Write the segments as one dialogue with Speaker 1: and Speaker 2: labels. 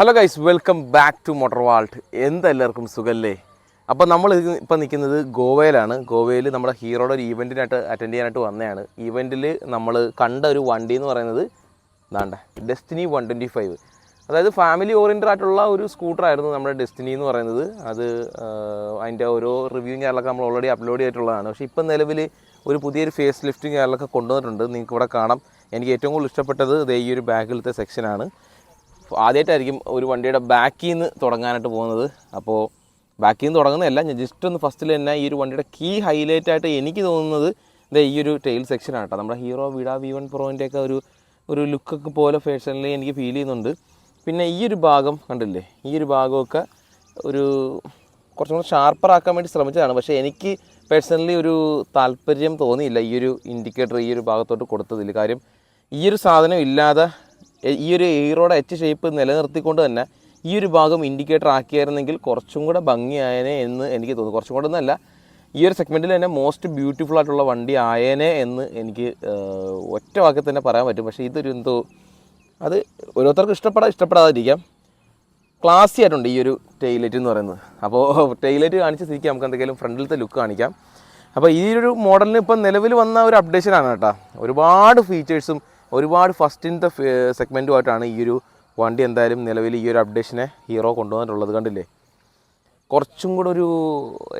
Speaker 1: Hello guys welcome back to motor vault എന്തെല്ലാവർക്കും സുഖല്ലേ? അപ്പോൾ നമ്മൾ ഇപ്പോൾ നിൽക്കുന്നത് ഗോവയിലാണ്. ഗോവയിൽ നമ്മുടെ ഹീറോയുടെ ഒരു ഈവെന്റിനായിട്ട് അറ്റൻഡ് ചെയ്യാനായിട്ട് വന്നതാണ്. ഈവെന്റിൽ നമ്മൾ കണ്ട ഒരു വണ്ടി എന്ന് പറയുന്നത് ഇതാണ്ട ഡെസ്റ്റിനി വൺ ട്വന്റി ഫൈവ് അതായത് ഫാമിലി ഓറിയന്റഡ് ആയിട്ടുള്ള ഒരു സ്കൂട്ടറായിരുന്നു നമ്മുടെ ഡെസ്റ്റിനി എന്ന് പറയുന്നത്. അത് അതിന്റെ ഓരോ റിവ്യൂ കാര്യങ്ങളൊക്കെ നമ്മൾ ഓൾറെഡി അപ്ലോഡ് ചെയ്തിട്ടുള്ളതാണ്. പക്ഷേ ഇപ്പം നിലവിൽ ഒരു പുതിയൊരു ഫേസ് ലിഫ്റ്റിംഗ് കാര്യങ്ങളൊക്കെ കൊണ്ടുവന്നിട്ടുണ്ട്. നിങ്ങൾക്ക് ഇവിടെ കാണാം. എനിക്ക് ഏറ്റവും കൂടുതൽ ഇഷ്ടപ്പെട്ടത് ഈ ഒരു ബാക്കിലത്തെ സെക്ഷനാണ് ആദ്യമായിട്ടായിരിക്കും ഒരു വണ്ടിയുടെ ബാക്കിൽ നിന്ന് തുടങ്ങാനായിട്ട് പോകുന്നത്. അപ്പോൾ ബാക്കിൽ നിന്ന് തുടങ്ങുന്നതല്ല ഞാൻ ജസ്റ്റ് ഒന്ന് ഫസ്റ്റിൽ തന്നെ ഈ ഒരു വണ്ടിയുടെ കീ ഹൈലൈറ്റ് ആയിട്ട് എനിക്ക് തോന്നുന്നത് ദേ ഈ ഒരു ടെയിൽ സെക്ഷനാണ് കേട്ടോ. നമ്മുടെ ഹീറോ വിഡ വി വൺ പ്രോന്റെ ഒക്കെ ഒരു ഒരു ലുക്കൊക്കെ പോലെ ഫാഷനിൽ എനിക്ക് ഫീൽ ചെയ്യുന്നുണ്ട്. പിന്നെ ഈ ഒരു ഭാഗം കണ്ടില്ലേ? ഈ ഒരു ഭാഗമൊക്കെ ഒരു കുറച്ചും കൂടെ ഷാർപ്പർ ആക്കാൻ വേണ്ടി ശ്രമിച്ചതാണ്. പക്ഷേ എനിക്ക് പേഴ്സണലി ഒരു താല്പര്യം തോന്നിയില്ല ഈ ഒരു ഇൻഡിക്കേറ്റർ ഈ ഒരു ഭാഗത്തോട്ട് കൊടുത്തതിൽ കാര്യം ഈ ഒരു സാധനം ഇല്ലാതെ ഈ ഒരു ഹീറോയുടെ എച്ച് ഷേപ്പ് നിലനിർത്തിക്കൊണ്ട് തന്നെ ഈ ഒരു ഭാഗം ഇൻഡിക്കേറ്റർ ആക്കിയായിരുന്നെങ്കിൽ കുറച്ചും കൂടെ ഭംഗിയായേനെ എന്ന് എനിക്ക് തോന്നുന്നു. കുറച്ചും കൂടെ ഒന്നല്ല ഈ ഒരു സെഗ്മെന്റിൽ തന്നെ മോസ്റ്റ് ബ്യൂട്ടിഫുൾ ആയിട്ടുള്ള വണ്ടി ആയേനെ എന്ന് എനിക്ക് ഒറ്റ വാക്കിൽ തന്നെ പറയാൻ പറ്റും. പക്ഷേ ഇതൊരു എന്തോ അത് ഓരോരുത്തർക്ക് ഇഷ്ടപ്പെടാ ഇഷ്ടപ്പെടാതിരിക്കാം. ക്ലാസ്സി ആയിട്ടുണ്ട് ഈ ഒരു ടൈലറ്റ് എന്ന് പറയുന്നത്. അപ്പോൾ ടൈലറ്റ് കാണിച്ച് സ്ഥിതിക്ക് നമുക്ക് എന്തെങ്കിലും ഫ്രണ്ടിലത്തെ ലുക്ക് കാണിക്കാം. അപ്പോൾ ഈ ഒരു മോഡലിന് ഇപ്പം നിലവിൽ വന്ന ഒരു അപ്ഡേഷനാണ് കേട്ടോ. ഒരുപാട് ഫീച്ചേഴ്സും ഒരുപാട് ഫസ്റ്റ് ഇൻ ഫസ്റ്റിന്റെ സെഗ്മെന്റുമായിട്ടാണ് ഈ ഒരു വണ്ടി എന്തായാലും നിലവിൽ ഈ ഒരു അപ്ഡേഷനെ ഹീറോ കൊണ്ടുവന്നിട്ടുള്ളത് കണ്ടില്ലേ? കുറച്ചും കൂടെ ഒരു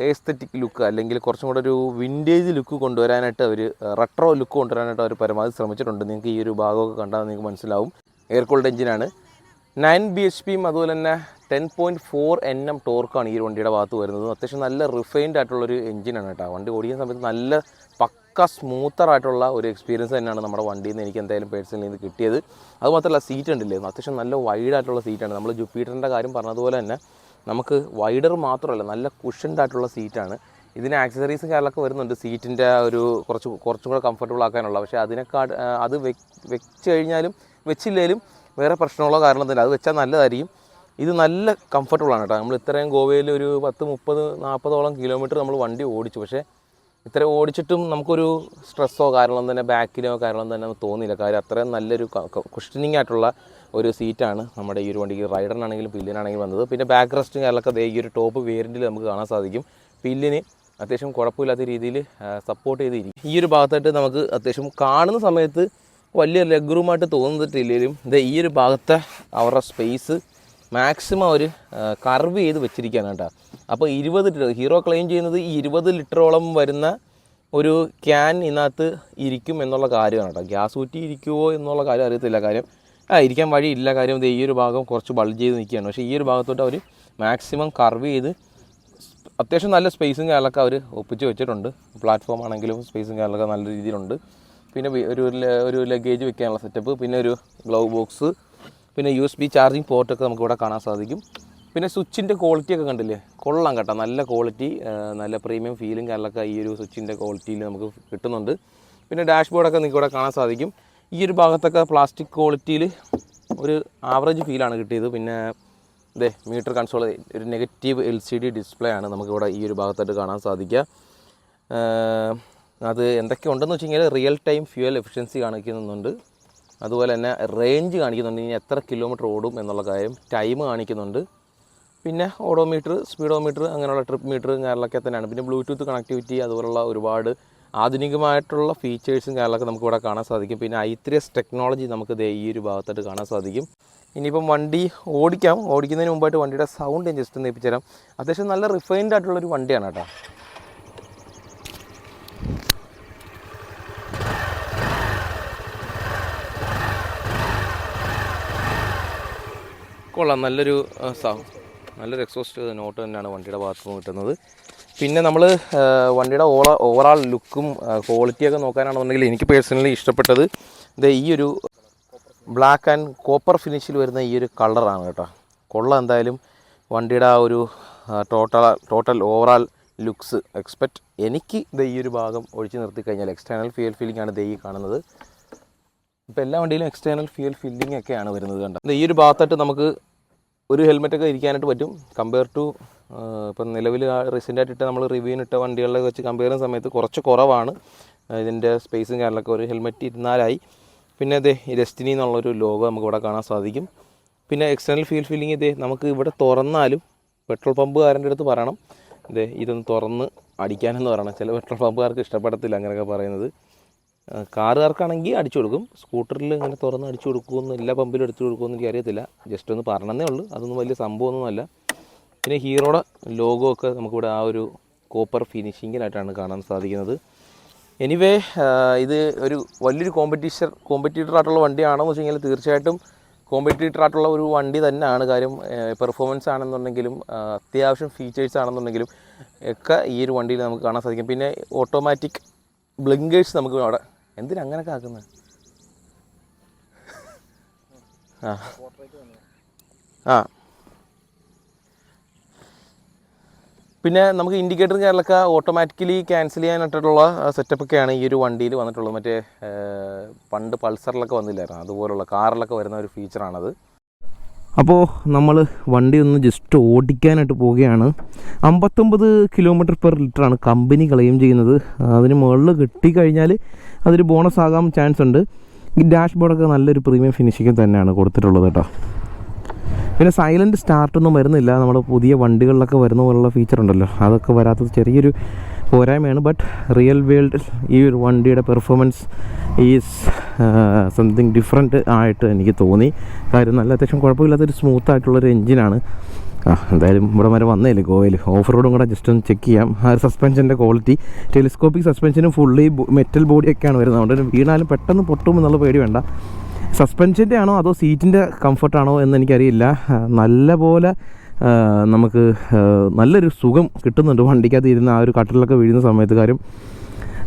Speaker 1: ഏസ്തറ്റിക് ലുക്ക് അല്ലെങ്കിൽ കുറച്ചും കൂടെ ഒരു വിന്റേജ് ലുക്ക് കൊണ്ടുവരാനായിട്ട് അവർ റെട്രോ ലുക്ക് കൊണ്ടുവരാനായിട്ട് അവർ പരമാവധി ശ്രമിച്ചിട്ടുണ്ട്. നിങ്ങൾക്ക് ഈ ഒരു ഭാഗമൊക്കെ കണ്ടാൽ നിങ്ങൾക്ക് മനസ്സിലാവും. എയർ കൂൾഡ് എഞ്ചിനാണ് നയൻ ബി എച്ച് പിയും അതുപോലെ തന്നെ ten point four N M ടോർക്കാണ് ഈ വണ്ടിയുടെ ഭാഗത്ത് വരുന്നത്. അത്യാവശ്യം നല്ല റിഫൈൻഡ് ആയിട്ടുള്ളൊരു എഞ്ചിനാണ് കേട്ടോ. വണ്ടി ഓടിക്കുന്ന സമയത്ത് നല്ല പക്ക സ്മൂത്തർ ആയിട്ടുള്ള ഒരു എക്സ്പീരിയൻസ് തന്നെയാണ് നമ്മുടെ വണ്ടിയിൽ നിന്ന് എനിക്ക് എന്തായാലും പേഴ്സണലി ഇത് കിട്ടിയത്. അതുമാത്രമല്ല സീറ്റ് ഉണ്ടല്ലേ? അത്യാവശ്യം നല്ല വൈഡ് ആയിട്ടുള്ള സീറ്റാണ് നമ്മൾ ജുപ്പീറ്ററിന്റെ കാര്യം പറഞ്ഞതുപോലെ തന്നെ നമുക്ക് വൈഡർ മാത്രമല്ല നല്ല കുഷൻഡ് ആയിട്ടുള്ള സീറ്റാണ് ഇതിന് ആക്സസറീസ് കാര്യങ്ങളൊക്കെ വരുന്നുണ്ട്. സീറ്റിന്റെ ഒരു കുറച്ച് കുറച്ചും കൂടെ കംഫർട്ടബിൾ ആക്കാനുള്ള. പക്ഷേ അതിനേക്കാൾ അത് വെച്ച് കഴിഞ്ഞാലും വെച്ചില്ലേലും വേറെ പ്രശ്നമുള്ള കാരണത്തില്ല അത് വെച്ചാൽ നല്ലതായിരിക്കും. ഇത് നല്ല കംഫർട്ടബിൾ ആണ് കേട്ടോ. നമ്മൾ ഇത്രയും ഗോവയിൽ ഒരു പത്ത് മുപ്പത് നാൽപ്പതോളം കിലോമീറ്റർ നമ്മൾ വണ്ടി ഓടിച്ചു. പക്ഷേ ഇത്ര ഓടിച്ചിട്ടും നമുക്കൊരു സ്ട്രെസ്സോ കാരണം തന്നെ ബാക്കിലോ കാരണം തന്നെ തോന്നിയില്ല. കാര്യം അത്രയും നല്ലൊരു ക്വസ്റ്റനിങ് ആയിട്ടുള്ള ഒരു സീറ്റാണ് നമ്മുടെ ഈ ഒരു വണ്ടിക്ക്. റൈഡറിനാണെങ്കിലും പില്ലിനാണെങ്കിലും വന്നത്. പിന്നെ ബാക്ക് റെസ്റ്റും ദേ ഈ ഒരു ടോപ്പ് വേരിയന്റിൽ നമുക്ക് കാണാൻ സാധിക്കും. പില്ലിന് അത്യാവശ്യം കുഴപ്പമില്ലാത്ത രീതിയിൽ സപ്പോർട്ട് ചെയ്തിരിക്കും. ഈ ഒരു ഭാഗത്തായിട്ട് നമുക്ക് അത്യാവശ്യം കാണുന്ന സമയത്ത് വലിയ ലെഗ് റൂമായിട്ട് തോന്നുന്നിട്ടില്ലെങ്കിലും ഇത് ഈ ഒരു ഭാഗത്തെ അവരുടെ സ്പേസ് മാക്സിമം അവർ കർവ് ചെയ്ത് വെച്ചിരിക്കുകയാണ് കേട്ടോ. അപ്പോൾ ഇരുപത് ലിറ്റർ ഹീറോ ക്ലെയിം ചെയ്യുന്നത് ഈ ഇരുപത് ലിറ്ററോളം വരുന്ന ഒരു ക്യാൻ ഇതിനകത്ത് ഇരിക്കും എന്നുള്ള കാര്യമാണ് കേട്ടോ. ഗ്യാസ് ഊറ്റി ഇരിക്കുമോ എന്നുള്ള കാര്യം അറിയത്തില്ല. കാര്യം ആ ഇരിക്കാൻ വഴിയില്ല. കാര്യം ഈ ഒരു ഭാഗം കുറച്ച് ബൾജ് ചെയ്ത് നിൽക്കുകയാണ്. പക്ഷേ ഈ ഒരു ഭാഗത്തോട്ട് അവർ മാക്സിമം കർവ് ചെയ്ത് അത്യാവശ്യം നല്ല സ്പേസും കാര്യങ്ങളൊക്കെ അവർ ഒപ്പിച്ച് വെച്ചിട്ടുണ്ട്. പ്ലാറ്റ്ഫോം ആണെങ്കിലും സ്പേസും കാര്യങ്ങളൊക്കെ നല്ല രീതിയിലുണ്ട്. പിന്നെ ഒരു ഒരു ലഗേജ് വെക്കാനുള്ള സെറ്റപ്പ് പിന്നെ ഒരു ഗ്ലൗ ബോക്സ് പിന്നെ യു എസ് ബി ചാർജിങ് പോർട്ടൊക്കെ നമുക്ക് ഇവിടെ കാണാൻ സാധിക്കും. പിന്നെ സ്വിച്ചിന്റെ ക്വാളിറ്റി ഒക്കെ കണ്ടില്ലേ? കൊള്ളാം കേട്ടോ. നല്ല ക്വാളിറ്റി നല്ല പ്രീമിയം ഫീലും കാര്യങ്ങളൊക്കെ ഈ ഒരു സ്വിച്ചിന്റെ ക്വാളിറ്റിയിൽ നമുക്ക് കിട്ടുന്നുണ്ട്. പിന്നെ ഡാഷ്ബോർഡൊക്കെ നിങ്ങൾക്ക് ഇവിടെ കാണാൻ സാധിക്കും. ഈ ഒരു ഭാഗത്തൊക്കെ പ്ലാസ്റ്റിക് ക്വാളിറ്റിയിൽ ഒരു ആവറേജ് ഫീലാണ് കിട്ടിയത്. പിന്നെ ഇതേ മീറ്റർ കൺസോൾ ഒരു negative L C D display ആണ് നമുക്കിവിടെ ഈ ഒരു ഭാഗത്തായിട്ട് കാണാൻ സാധിക്കുക. അത് എന്തൊക്കെ ഉണ്ടെന്ന് വെച്ച് കഴിഞ്ഞാൽ റിയൽ ടൈം ഫ്യൂവൽ എഫിഷ്യൻസി കാണിക്കുന്നുണ്ട്. അതുപോലെ തന്നെ റേഞ്ച് കാണിക്കുന്നുണ്ട്. ഇനി എത്ര കിലോമീറ്റർ ഓടും എന്നുള്ള കാര്യം ടൈം കാണിക്കുന്നുണ്ട്. പിന്നെ ഓഡോമീറ്റർ സ്പീഡോമീറ്റർ അങ്ങനെയുള്ള ട്രിപ്പ് മീറ്റർ കാര്യങ്ങളൊക്കെ തന്നെയാണ്. പിന്നെ ബ്ലൂടൂത്ത് കണക്ടിവിറ്റി അതുപോലുള്ള ഒരുപാട് ആധുനികമായിട്ടുള്ള ഫീച്ചേഴ്സും കാര്യങ്ങളൊക്കെ നമുക്ക് ഇവിടെ കാണാൻ സാധിക്കും. പിന്നെ ഐ എസ് ടെക്നോളജി നമുക്ക് ഈ ഒരു ഭാഗത്തായിട്ട് കാണാൻ സാധിക്കും. ഇനിയിപ്പം വണ്ടി ഓടിക്കാം. ഓടിക്കുന്നതിന് മുമ്പായിട്ട് വണ്ടിയുടെ സൗണ്ട് ഞാൻ ജസ്റ്റ് ഒന്ന് ഏൽപ്പിച്ചു തരാം അത്യാവശ്യം നല്ല റിഫൈൻഡ് ആയിട്ടുള്ളൊരു വണ്ടിയാണ് കേട്ടോ. കൊള്ളാം. നല്ലൊരു നല്ലൊരു എക്സോസ്റ്റ് നോട്ട് തന്നെയാണ് വണ്ടിയുടെ ഭാഗത്ത് നിന്ന് കിട്ടുന്നത്. പിന്നെ നമ്മൾ വണ്ടിയുടെ ഓള ഓവറാൾ ലുക്കും ക്വാളിറ്റിയൊക്കെ നോക്കാനാണെന്നുണ്ടെങ്കിൽ എനിക്ക് പേഴ്സണലി ഇഷ്ടപ്പെട്ടത് ഇത് ഈ ഒരു ബ്ലാക്ക് ആൻഡ് കോപ്പർ ഫിനിഷിൽ വരുന്ന ഈ ഒരു കളറാണ് കേട്ടോ. കൊള്ള എന്തായാലും വണ്ടിയുടെ ആ ഒരു total total overall looks expect എനിക്ക് ഇത് ഈ ഒരു ഭാഗം ഒഴിച്ചു നിർത്തി കഴിഞ്ഞാൽ എക്സ്റ്റേണൽ ഫിയൽ ഫീലിംഗ് ആണ് ഇത് ഈ കാണുന്നത്. ഇപ്പോൾ എല്ലാ വണ്ടിയിലും എക്സ്റ്റേണൽ ഫ്യൂൽ ഫില്ലിംഗ് ഒക്കെയാണ് വരുന്നത് കണ്ടോ? ദേ ഈ ഒരു ഭാഗത്തായിട്ട് നമുക്ക് ഒരു ഹെൽമെറ്റ് ഒക്കെ ഇരിക്കാനായിട്ട് പറ്റും. കമ്പയർ ടു ഇപ്പം നിലവിൽ റീസെന്റായിട്ട് ഇട്ട് നമ്മൾ റിവ്യൂവിന് ഇട്ട വണ്ടികളിലൊക്കെ വെച്ച് കമ്പയർ ചെയ്യുന്ന സമയത്ത് കുറച്ച് കുറവാണ്. ഇതിന്റെ സ്പേസും കാര്യങ്ങളൊക്കെ ഒരു ഹെൽമെറ്റ് ഇരുന്നാലായി. പിന്നെ അതെ ഡെസ്റ്റിനി എന്നുള്ളൊരു ലോഗോ നമുക്ക് ഇവിടെ കാണാൻ സാധിക്കും. പിന്നെ എക്സ്റ്റേണൽ ഫ്യൂൽ ഫില്ലിംഗ് ഇതേ നമുക്ക് ഇവിടെ തുറന്നാലും പെട്രോൾ പമ്പുകാരന്റെ അടുത്ത് പറയണം. ഇതേ ഇതൊന്ന് തുറന്ന് അടിക്കാനെന്ന് പറയണം. ചില പെട്രോൾ പമ്പുകാർക്ക് ഇഷ്ടപ്പെടത്തില്ല അങ്ങനെയൊക്കെ പറയുന്നത്. കാറുകാർക്കാണെങ്കിൽ അടിച്ചു കൊടുക്കും. സ്കൂട്ടറിൽ ഇങ്ങനെ തുറന്ന് അടിച്ചു കൊടുക്കുമെന്ന് എല്ലാ പമ്പിലും അടിച്ചു കൊടുക്കുമെന്ന് എനിക്ക് അറിയത്തില്ല ജസ്റ്റ് ഒന്ന് പറഞ്ഞതേ ഉള്ളൂ. അതൊന്നും വലിയ സംഭവമൊന്നുമല്ല പിന്നെ ഹീറോയുടെ ലോഗോ ഒക്കെ നമുക്കിവിടെ ആ ഒരു കോപ്പർ ഫിനിഷിങ്ങിലായിട്ടാണ് കാണാൻ സാധിക്കുന്നത്. എനിവേ ഇത് ഒരു വലിയൊരു കോമ്പറ്റീഷൻ കോമ്പറ്റീറ്റർ ആയിട്ടുള്ള വണ്ടിയാണോ എന്ന് വെച്ച് കഴിഞ്ഞാൽ തീർച്ചയായിട്ടും കോമ്പറ്റീറ്റർ ആയിട്ടുള്ള ഒരു വണ്ടി തന്നെയാണ്. കാര്യം പെർഫോമൻസ് ആണെന്നുണ്ടെങ്കിലും അത്യാവശ്യം ഫീച്ചേഴ്സ് ആണെന്നുണ്ടെങ്കിലും ഒക്കെ ഈ ഒരു വണ്ടിയിൽ നമുക്ക് കാണാൻ സാധിക്കും. പിന്നെ ഓട്ടോമാറ്റിക് ബ്ലിങ്കേഴ്സ് നമുക്ക് അവിടെ എന്തിനാ അങ്ങനെ ആക്കുന്നത് ആ. ആ. പിന്നെ നമുക്ക് ഇൻഡിക്കേറ്റർ കാര്യങ്ങളൊക്കെ ഓട്ടോമാറ്റിക്കലി ക്യാൻസൽ ചെയ്യാനായിട്ടുള്ള സെറ്റപ്പ് ഒക്കെയാണ് ഈ ഒരു വണ്ടിയിൽ വന്നിട്ടുള്ളത്. മറ്റേ പണ്ട് പൾസറിലൊക്കെ വന്നില്ലായിരുന്നു? അതുപോലുള്ള കാറിലൊക്കെ വരുന്ന ഒരു ഫീച്ചറാണത് അപ്പോൾ നമ്മൾ വണ്ടി ഒന്ന് ജസ്റ്റ് ഓടിക്കാനായിട്ട് പോവുകയാണ്. അമ്പത്തൊമ്പത് കിലോമീറ്റർ പെർ ലിറ്ററാണ് കമ്പനി ക്ലെയിം ചെയ്യുന്നത്. അതിന് മുകളിൽ കിട്ടിക്കഴിഞ്ഞാൽ അതൊരു ബോണസ് ആകാൻ ചാൻസ് ഉണ്ട്. ഈ ഡാഷ് ബോർഡൊക്കെ നല്ലൊരു പ്രീമിയം ഫിനിഷിങ് തന്നെയാണ് കൊടുത്തിട്ടുള്ളത് കേട്ടോ. പിന്നെ സൈലന്റ് സ്റ്റാർട്ടൊന്നും വരുന്നില്ല. നമ്മുടെ പുതിയ വണ്ടികളിലൊക്കെ വരുന്ന പോലുള്ള ഫീച്ചർ ഉണ്ടല്ലോ. അതൊക്കെ വരാത്തത് ചെറിയൊരു പോരായ്മയാണ്. ബട്ട് റിയൽ വേൾഡ് ഈ ഒരു വണ്ടിയുടെ പെർഫോമൻസ് ഈസ് സംതിങ് ഡിഫറെന്റ് ആയിട്ട് എനിക്ക് തോന്നി. കാര്യം നല്ല അത്യാവശ്യം കുഴപ്പമില്ലാത്തൊരു സ്മൂത്ത് ആയിട്ടുള്ളൊരു എഞ്ചിനാണ് ആ എന്തായാലും ഇവിടെ വരെ വന്നതല്ലേ ഗോവയിൽ ഓഫ് റോഡും കൂടെ ജസ്റ്റ് ഒന്ന് ചെക്ക് ചെയ്യാം. ആ ഒരു സസ്പെൻഷന്റെ ക്വാളിറ്റി ടെലിസ്കോപ്പിക് സസ്പെൻഷനും ഫുള്ളി മെറ്റൽ ബോഡിയൊക്കെയാണ് വരുന്നത്. അതുകൊണ്ട് വീണാലും പെട്ടെന്ന് പൊട്ടും എന്നുള്ള പേടി വേണ്ട. സസ്പെൻഷന്റെ ആണോ അതോ സീറ്റിന്റെ കംഫർട്ടാണോ എന്ന് എനിക്കറിയില്ല. നല്ലപോലെ നല്ല പോലെ നമുക്ക് നല്ലൊരു സുഖം കിട്ടുന്നുണ്ട് വണ്ടിക്കകത്ത് ഇരുന്ന് ആ ഒരു കട്ടിലൊക്കെ വീഴുന്ന സമയത്ത്. കാര്യം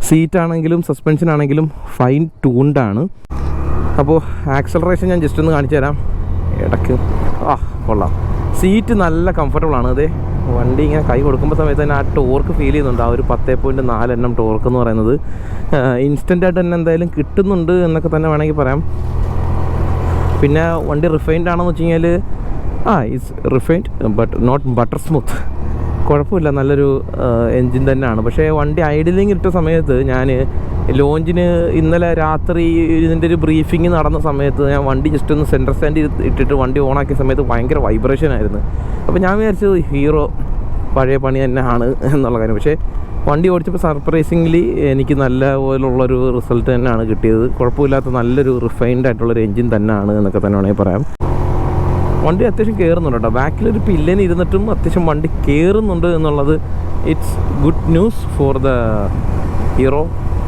Speaker 1: സീറ്റാണെങ്കിലും സസ്പെൻഷൻ ആണെങ്കിലും ഫൈൻ ട്യൂൺഡാണ് അപ്പോൾ ആക്സലറേഷൻ ഞാൻ ജസ്റ്റ് ഒന്ന് കാണിച്ചു തരാം. ഇടയ്ക്ക് ആ കൊള്ളാം. സീറ്റ് നല്ല കംഫർട്ടബിൾ ആണ്. അതെ വണ്ടി ഇങ്ങനെ കൈ കൊടുക്കുമ്പോൾ സമയത്ത് തന്നെ ആ ടോർക്ക് ഫീൽ ചെയ്യുന്നുണ്ട്. ആ ഒരു പത്തേ പോയിന്റ് നാലെണ്ണം ടോർക്ക് എന്ന് പറയുന്നത്. ഇൻസ്റ്റന്റ് ആയിട്ട് തന്നെ എന്തായാലും കിട്ടുന്നുണ്ട് എന്നൊക്കെ തന്നെ വേണമെങ്കിൽ പറയാം. പിന്നെ വണ്ടി റിഫൈൻഡ് ആണെന്ന് വെച്ച് കഴിഞ്ഞാൽ ആ it's refined but not butter smooth കുഴപ്പമില്ല നല്ലൊരു എൻജിൻ തന്നെയാണ്. പക്ഷേ വണ്ടി ഐഡിലിങ് ഇട്ട സമയത്ത് ഞാൻ ലോഞ്ചിന് ഇന്നലെ രാത്രി ഇതിന്റെ ഒരു ബ്രീഫിംഗ് നടന്ന സമയത്ത് ഞാൻ വണ്ടി ജസ്റ്റ് ഒന്ന് സെന്റർ സ്റ്റാൻഡ് ഇട്ടിട്ട് വണ്ടി ഓണാക്കിയ സമയത്ത് ഭയങ്കര വൈബ്രേഷൻ ആയിരുന്നു. അപ്പോൾ ഞാൻ വിചാരിച്ചത് ഹീറോ പഴയ പണി തന്നെ ആണ് എന്നുള്ള കാര്യം. പക്ഷേ വണ്ടി ഓടിച്ചപ്പോൾ സർപ്രൈസിംഗ്ലി എനിക്ക് നല്ല പോലുള്ളൊരു റിസൾട്ട് തന്നെയാണ് കിട്ടിയത്. കുഴപ്പമില്ലാത്ത നല്ലൊരു റിഫൈൻഡ് ആയിട്ടുള്ളൊരു എൻജിൻ തന്നെയാണ് എന്നൊക്കെ തന്നെ വേണമെങ്കിൽ പറയാം. വണ്ടി അത്യാവശ്യം കയറുന്നുണ്ട് കേട്ടോ. ബാക്കിലൊരു പില്ലന് ഇരുന്നിട്ടും അത്യാവശ്യം വണ്ടി കയറുന്നുണ്ട് എന്നുള്ളത് it's good news for the Hero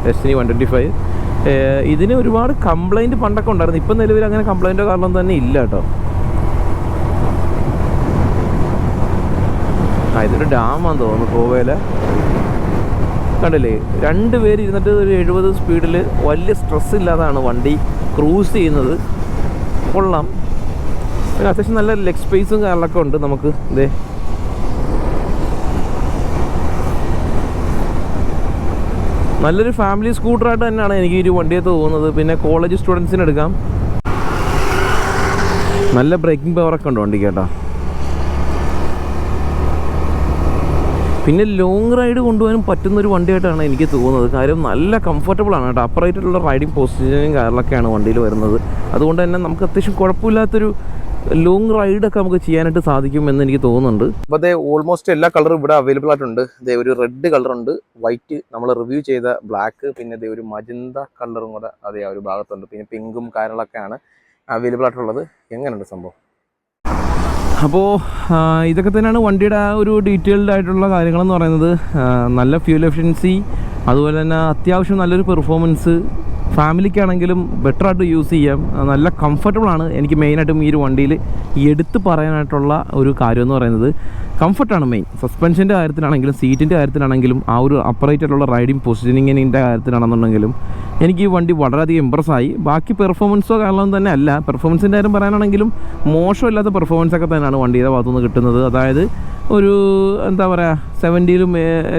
Speaker 1: Destiny one twenty five ഇതിന് ഒരുപാട് കംപ്ലൈന്റ് പണ്ടൊക്കെ ഉണ്ടായിരുന്നു. ഇപ്പം നിലവിൽ അങ്ങനെ കംപ്ലൈന്റോ കാരണം തന്നെ ഇല്ല കേട്ടോ. ആ ഇതൊരു ഡാമാന്ന് തോന്നുന്നു ഗോവയിലെ. കണ്ടില്ലേ? രണ്ട് പേര് ഇരുന്നിട്ട് ഒരു എഴുപത് സ്പീഡിൽ വലിയ സ്ട്രെസ് ഇല്ലാതാണ് വണ്ടി ക്രൂസ് ചെയ്യുന്നത്. കൊള്ളാം. പിന്നെ അത്യാവശ്യം നല്ല ലെഗ് സ്പേസും കാര്യങ്ങളൊക്കെ ഉണ്ട് നമുക്ക്. ഇതേ നല്ലൊരു ഫാമിലി സ്കൂട്ടറായിട്ട് തന്നെയാണ് എനിക്ക് ഈ ഒരു വണ്ടിയത്ത് തോന്നുന്നത് പിന്നെ കോളേജ് സ്റ്റുഡൻസിന് എടുക്കാം. നല്ല ബ്രേക്കിംഗ് പവറൊക്കെ ഉണ്ട് വണ്ടിക്ക് കേട്ടോ. പിന്നെ ലോങ് റൈഡ് കൊണ്ടുപോകാനും പറ്റുന്ന ഒരു വണ്ടിയായിട്ടാണ് എനിക്ക് തോന്നുന്നത്. കാര്യം നല്ല കംഫർട്ടബിൾ ആണ് കേട്ടോ. അപ്പറായിട്ടുള്ള റൈഡിങ് പൊസിഷനും കാര്യങ്ങളൊക്കെയാണ് വണ്ടിയിൽ വരുന്നത്. അതുകൊണ്ട് തന്നെ നമുക്ക് അത്യാവശ്യം കുഴപ്പമില്ലാത്തൊരു ലോങ് ഒക്കെ നമുക്ക് ചെയ്യാനായിട്ട് സാധിക്കും എന്ന് എനിക്ക് തോന്നുന്നുണ്ട്. അപ്പോൾ അതേ ഓൾമോസ്റ്റ് എല്ലാ കളറും ഇവിടെ അവൈലബിൾ ആയിട്ടുണ്ട്. ഇതേ ഒരു റെഡ് കളർ ഉണ്ട്. വൈറ്റ് നമ്മൾ റിവ്യൂ ചെയ്ത ബ്ലാക്ക് പിന്നെ ഇതേ ഒരു മജന്ത കളറും കൂടെ അതേ ആ ഒരു ഭാഗത്തുണ്ട്. പിന്നെ പിങ്കും കാര്യങ്ങളൊക്കെയാണ് അവൈലബിൾ ആയിട്ടുള്ളത്. എങ്ങനെയുണ്ട് സംഭവം? അപ്പോൾ ഇതൊക്കെ തന്നെയാണ് വണ്ടിയുടെ ആ ഒരു ഡീറ്റെയിൽഡ് ആയിട്ടുള്ള കാര്യങ്ങളെന്ന് പറയുന്നത്. നല്ല ഫ്യൂൽ എഫിഷ്യൻസി അതുപോലെ തന്നെ അത്യാവശ്യം നല്ലൊരു പെർഫോമൻസ് ഫാമിലിക്കാണെങ്കിലും ബെറ്റർ ആയിട്ട് യൂസ് ചെയ്യാം. നല്ല കംഫർട്ടബിളാണ് എനിക്ക് മെയിനായിട്ടും ഈ ഒരു വണ്ടിയിൽ എടുത്ത് പറയാനായിട്ടുള്ള ഒരു കാര്യം എന്ന് പറയുന്നത് കംഫർട്ടാണ് മെയിൻ സസ്പെൻഷന്റെ കാര്യത്തിലാണെങ്കിലും സീറ്റിന്റെ കാര്യത്തിലാണെങ്കിലും ആ ഒരു അപ്പറേറ്റായിട്ടുള്ള റൈഡിങ് പൊസിഷനിങ്ങിന്റെ കാര്യത്തിലാണെന്നുണ്ടെങ്കിലും എനിക്ക് ഈ വണ്ടി വളരെയധികം ഇമ്പ്രസ് ആയി. ബാക്കി പെർഫോമൻസോ കാരണം തന്നെ അല്ല. പെർഫോമൻസിന്റെ കാര്യം പറയാനാണെങ്കിലും മോശമില്ലാത്ത പെർഫോമൻസ് ഒക്കെ തന്നെയാണ് വണ്ടിയുടെ ഭാഗത്തുനിന്ന് കിട്ടുന്നത്. അതായത് ഒരു എന്താ പറയുക സെവന്റിയിലും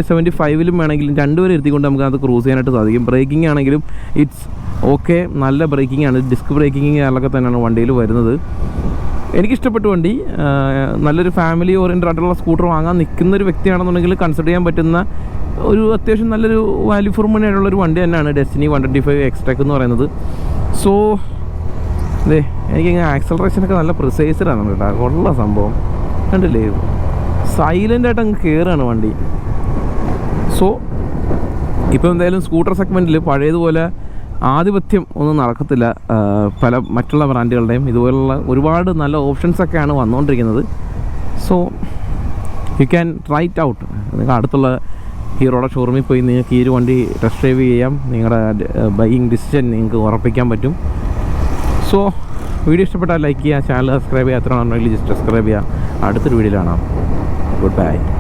Speaker 1: സെവന്റി ഫൈവിലും വേണമെങ്കിലും രണ്ടുപേരും ഇരുത്തിക്കൊണ്ട് നമുക്ക് അത് ക്രൂസ് ചെയ്യാനായിട്ട് സാധിക്കും. ബ്രേക്കിംഗ് ആണെങ്കിലും ഇറ്റ്സ് ഓക്കെ നല്ല ബ്രേക്കിംഗ് ആണ്. ഡിസ്ക് ബ്രേക്കിംഗ് കാര്യങ്ങളൊക്കെ തന്നെയാണ് വണ്ടിയിൽ വരുന്നത്. എനിക്കിഷ്ടപ്പെട്ടു വണ്ടി നല്ലൊരു ഫാമിലി ഓറിയന്റഡ് ആയിട്ടുള്ള സ്കൂട്ടർ വാങ്ങാൻ നിൽക്കുന്ന ഒരു വ്യക്തിയാണെന്നുണ്ടെങ്കിൽ കൺസിഡർ ചെയ്യാൻ പറ്റുന്ന ഒരു അത്യാവശ്യം നല്ലൊരു വാല്യൂ ഫോർ മണി ആയിട്ടുള്ള ഒരു വണ്ടി തന്നെയാണ് ഡെസ്റ്റിനി വൺ ട്വന്റി ഫൈവ് എക്സ്ട്രാക്ക് എന്ന് പറയുന്നത്. സോ അതെ എനിക്കിങ്ങനെ ആക്സലറേഷനൊക്കെ നല്ല പ്രിസൈസ്ഡാണ് കേട്ടോ. കൊള്ള സംഭവം. കണ്ടില്ലേ? സൈലന്റ് ആയിട്ട് അങ്ങ് കയറുകയാണ് വണ്ടി. സോ ഇപ്പോൾ എന്തായാലും സ്കൂട്ടർ സെഗ്മെന്റിൽ പഴയതുപോലെ ആധിപത്യം ഒന്നും നടക്കത്തില്ല. പല മറ്റുള്ള ബ്രാൻഡുകളുടെയും ഇതുപോലുള്ള ഒരുപാട് നല്ല ഓപ്ഷൻസൊക്കെയാണ് വന്നുകൊണ്ടിരിക്കുന്നത് so you can ride out നിങ്ങൾ അടുത്തുള്ള ഹീറോയുടെ ഷോറൂമിൽ പോയി നിങ്ങൾക്ക് ഈ ഒരു വണ്ടി ടെസ്റ്റ് ഡ്രൈവ് ചെയ്യാം. നിങ്ങളുടെ ബൈയിങ് ഡിസിഷൻ നിങ്ങൾക്ക് ഉറപ്പിക്കാൻ പറ്റും. സോ വീഡിയോ ഇഷ്ടപ്പെട്ടാൽ ലൈക്ക് ചെയ്യുക ചാനൽ സബ്സ്ക്രൈബ് ചെയ്യുക അത്ര ജസ്റ്റ് സബ്സ്ക്രൈബ് ചെയ്യുക. അടുത്തൊരു വീഡിയോയിൽ കാണാം. Good bye